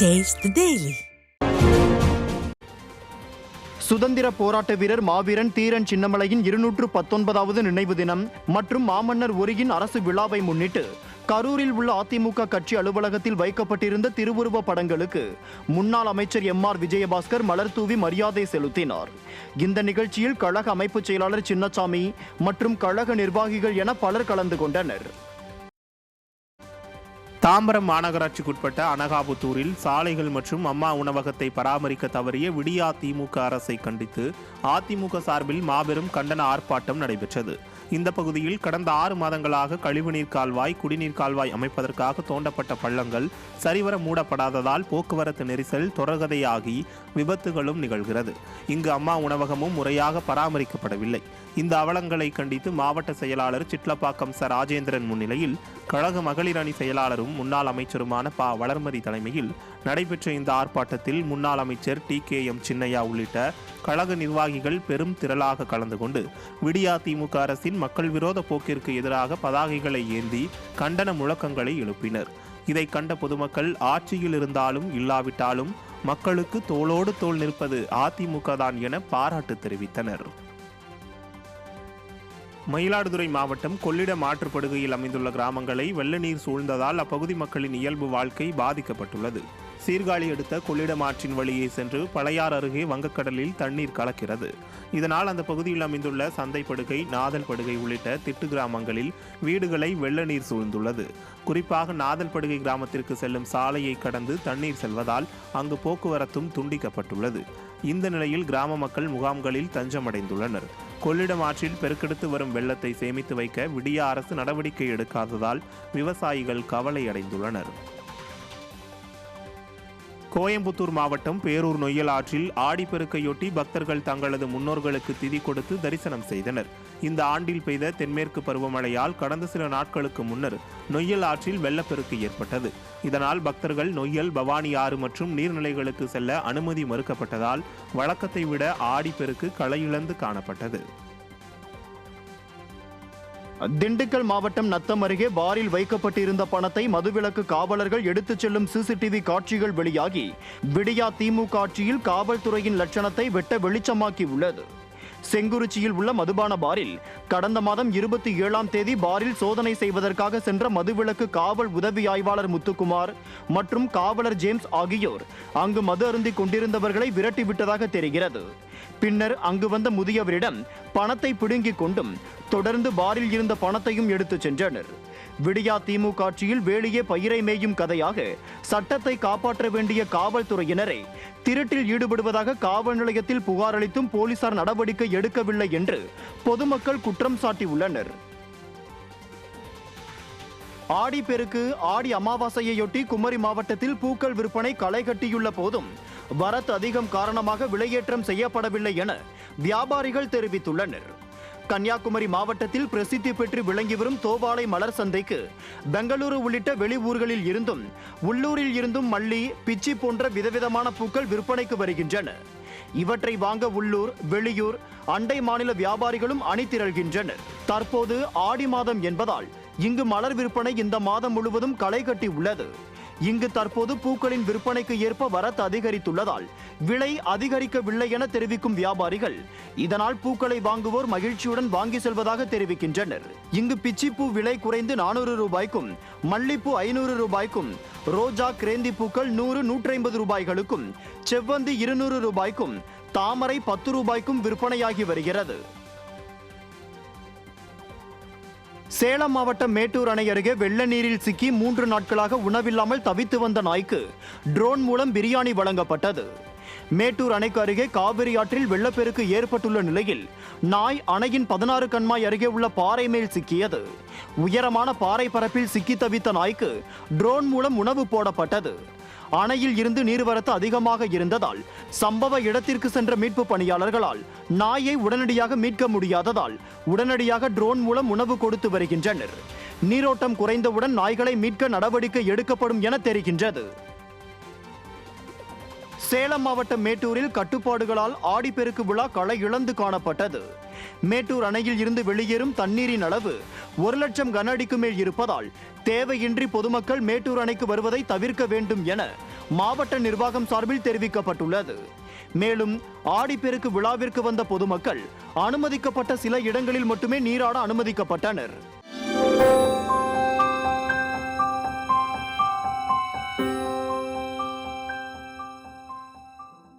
Taste தி daily சுதந்திர போராட்ட வீரர் மாவீரன் தீரன் சின்னமலையின் இருநூற்று பத்தொன்பதாவது நினைவு தினம் மற்றும் மாமன்னர் ஒரியின் அரசு விழாவை முன்னிட்டு கரூரில் உள்ள அதிமுக கட்சி அலுவலகத்தில் வைக்கப்பட்டிருந்த திருவுருவ படங்களுக்கு முன்னாள் அமைச்சர் எம் ஆர் விஜயபாஸ்கர் மலர் தூவி மரியாதை செலுத்தினார். இந்த நிகழ்ச்சியில் கழக அமைப்புச் செயலாளர் சின்னசாமி மற்றும் கழக நிர்வாகிகள் என பலர் கலந்து கொண்டனர். தாம்பரம் மாநகராட்சிக்குட்பட்ட அனகாபுத்தூரில் சாலைகள் மற்றும் அம்மா உணவகத்தை பராமரிக்க தவறிய விடியா திமுக அரசை கண்டித்து அதிமுக சார்பில் மாபெரும் கண்டன ஆர்ப்பாட்டம் நடைபெற்றது. இந்த பகுதியில் கடந்த ஆறு மாதங்களாக கழிவுநீர் கால்வாய் குடிநீர் கால்வாய் அமைப்பதற்காக தோண்டப்பட்ட பள்ளங்கள் சரிவர மூடப்படாததால் போக்குவரத்து நெரிசல் தொடர்கதையாகி விபத்துகளும் நிகழ்கிறது. இங்கு அம்மா உணவகமும் முறையாக பராமரிக்கப்படவில்லை. இந்த அவலங்களை கண்டித்து மாவட்ட செயலாளர் சிட்லப்பாக்கம் ச. ராஜேந்திரன் முன்னிலையில் கழக மகளிர் அணி செயலாளரும் முன்னாள் அமைச்சருமான ப. வளர்மதி தலைமையில் நடைபெற்ற இந்த ஆர்ப்பாட்டத்தில் முன்னாள் அமைச்சர் டி. கே. எம். சின்னையா உள்ளிட்ட கழக நிர்வாகிகள் பெரும் திரளாக கலந்து கொண்டு விடியா திமுக அரசின் மக்கள் விரோத போக்கிற்கு எதிராக பதாகைகளை ஏந்தி கண்டன முழக்கங்களை எழுப்பினர். இதை கண்ட பொதுமக்கள் ஆட்சியில் இருந்தாலும் இல்லாவிட்டாலும் மக்களுக்கு தோளோடு தோள் நிற்பது அதிமுக தான் என பாராட்டு தெரிவித்தனர். மயிலாடுதுறை மாவட்டம் கொள்ளிடம் ஆற்றுப்படுகையில் அமைந்துள்ள கிராமங்களை வெள்ள நீர் சூழ்ந்ததால் அப்பகுதி மக்களின் இயல்பு வாழ்க்கை பாதிக்கப்பட்டுள்ளது. சீர்காழி அடுத்த கொள்ளிடம் ஆற்றின் வழியே சென்று பழையார் அருகே வங்கக்கடலில் தண்ணீர் கலக்கிறது. இதனால் அந்த பகுதியில் அமைந்துள்ள சந்தைப்படுகை நாதல் படுகை உள்ளிட்ட திட்டு கிராமங்களில் வீடுகளை வெள்ள நீர் சூழ்ந்துள்ளது. குறிப்பாக நாதல் படுகை கிராமத்திற்கு செல்லும் சாலையை கடந்து தண்ணீர் செல்வதால் அங்கு போக்குவரத்தும் துண்டிக்கப்பட்டுள்ளது. இந்த நிலையில் கிராம மக்கள் முகாம்களில் தஞ்சமடைந்துள்ளனர். கொள்ளிடம் ஆற்றில் பெருக்கெடுத்து வரும் வெள்ளத்தை சேமித்து வைக்க விடிய அரசு நடவடிக்கை எடுக்காததால் விவசாயிகள் கவலை அடைந்துள்ளனர் கோயம்புத்தூர் மாவட்டம் பேரூர் நொய்யல் ஆற்றில் ஆடிப்பெருக்கையொட்டி பக்தர்கள் தங்களது முன்னோர்களுக்கு திதி கொடுத்து தரிசனம் செய்தனர். இந்த ஆண்டில் பெய்த தென்மேற்கு பருவமழையால் கடந்த சில நாட்களுக்கு முன்னர் நொய்யல் ஆற்றில் வெள்ளப்பெருக்கு ஏற்பட்டது. இதனால் பக்தர்கள் நொய்யல் பவானி ஆறு மற்றும் நீர்நிலைகளுக்கு செல்ல அனுமதி மறுக்கப்பட்டதால் வழக்கத்தை விட ஆடிப்பெருக்கு களையிழந்து காணப்பட்டது. திண்டுக்கல் மாவட்டம் நத்தம் அருகே பாரில் வைக்கப்பட்டிருந்த பணத்தை மதுவிலக்கு காவலர்கள் எடுத்துச் செல்லும் சிசிடிவி காட்சிகள் வெளியாகி விடியா திமுக ஆட்சியில் காவல்துறையின் லட்சணத்தை வெட்ட வெளிச்சமாக்கி உள்ளது செங்குறிச்சியில் உள்ள மதுபான பாரில் கடந்த மாதம் இருபத்தி ஏழாம் தேதி பாரில் சோதனை செய்வதற்காக சென்ற மதுவிலக்கு காவல் உதவி ஆய்வாளர் முத்துக்குமார் மற்றும் காவலர் ஜேம்ஸ் ஆகியோர் அங்கு மது அருந்தி கொண்டிருந்தவர்களை விரட்டிவிட்டதாக தெரிகிறது. பின்னர் அங்கு வந்த முதியவரிடம் பணத்தை பிடுங்கிக் கொண்டும் தொடர்ந்து பாரில் இருந்த பணத்தையும் எடுத்துச் சென்றனர். விடியா திமுக ஆட்சியில் வேலியே பயிரை மேயும் கதையாக சட்டத்தை காப்பாற்ற வேண்டிய காவல்துறையினரை திருட்டில் ஈடுபடுவதாக காவல் நிலையத்தில் புகார் அளித்தும் போலீசார் நடவடிக்கை எடுக்கவில்லை என்று பொதுமக்கள் குற்றம் சாட்டியுள்ளனர். ஆடி பெருக்கு ஆடி அமாவாசையொட்டி குமரி மாவட்டத்தில் பூக்கள் விற்பனை களை கட்டியுள்ள போதும் வரத்து அதிகம் காரணமாக விலையேற்றம் செய்யப்படவில்லை என வியாபாரிகள் தெரிவித்துள்ளனர். கன்னியாகுமரி மாவட்டத்தில் பிரசித்தி பெற்று விளங்கி வரும் தோவாளை மலர் சந்தைக்கு பெங்களூரு உள்ளிட்ட வெளி ஊர்களில் இருந்தும் உள்ளூரில் இருந்தும் மல்லி பிச்சி போன்ற விதவிதமான பூக்கள் விற்பனைக்கு வருகின்றன. இவற்றை வாங்க உள்ளூர் வெளியூர் அண்டை மாநில வியாபாரிகளும் அணிதிரள்கின்றனர். தற்போது ஆடி மாதம் என்பதால் இங்கு மலர் விற்பனை இந்த மாதம் முழுவதும் களை கட்டி உள்ளது. இங்கு தற்போது பூக்களின் விற்பனைக்கு ஏற்ப வரத்து அதிகரித்துள்ளதால் விலை அதிகரிக்கவில்லை என தெரிவிக்கும் வியாபாரிகள் இதனால் பூக்களை வாங்குவோர் மகிழ்ச்சியுடன் வாங்கி செல்வதாக தெரிவிக்கின்றனர். இங்கு பிச்சிப்பூ விலை குறைந்து நானூறு ரூபாய்க்கும் மல்லிப்பூ ஐநூறு ரூபாய்க்கும் ரோஜா கிரேந்தி பூக்கள் நூறு நூற்றி ஐம்பது ரூபாய்களுக்கும் செவ்வந்தி இருநூறு ரூபாய்க்கும் தாமரை பத்து ரூபாய்க்கும் விற்பனையாகி வருகிறது. சேலம் மாவட்டம் மேட்டூர் அணை அருகே வெள்ள நீரில் சிக்கி மூன்று நாட்களாக உணவில்லாமல் தவித்து வந்த நாய்க்கு ட்ரோன் மூலம் பிரியாணி வழங்கப்பட்டது. மேட்டூர் அணைக்கு அருகே காவிரி ஆற்றில் வெள்ளப்பெருக்கு ஏற்பட்டுள்ள நிலையில் நாய் அணையின் பதினாறு கண்மாய் அருகே உள்ள பாறை மேல் சிக்கியது. உயரமான பாறை பரப்பில் சிக்கி தவித்த நாய்க்கு ட்ரோன் மூலம் உணவு போடப்பட்டது. அணையில் இருந்து நீர்வரத்து அதிகமாக இருந்ததால் சம்பவ இடத்திற்கு சென்ற மீட்பு பணியாளர்களால் நாயை உடனடியாக மீட்க முடியாததால் உடனடியாக ட்ரோன் மூலம் உணவு கொடுத்து வருகின்றனர். நீரோட்டம் குறைந்தவுடன் நாய்களை மீட்க நடவடிக்கை எடுக்கப்படும் என தெரிகின்றது. சேலம் மாவட்டம் மேட்டூரில் கட்டுப்பாடுகளால் ஆடிப்பெருக்கு விழா களை இழந்து காணப்பட்டது. மேட்டூர் அணையில் இருந்து வெளியேறும் தண்ணீரின் அளவு ஒரு லட்சம் கன அடிக்கு மேல் இருப்பதால் தேவையின்றி பொதுமக்கள் மேட்டூர் அணைக்கு வருவதை தவிர்க்க வேண்டும் என மாவட்ட நிர்வாகம் சார்பில் தெரிவிக்கப்பட்டுள்ளது. மேலும் ஆடிப்பெருக்கு விழாவிற்கு வந்த பொதுமக்கள் அனுமதிக்கப்பட்ட சில இடங்களில் மட்டுமே நீராட அனுமதிக்கப்பட்டனர்.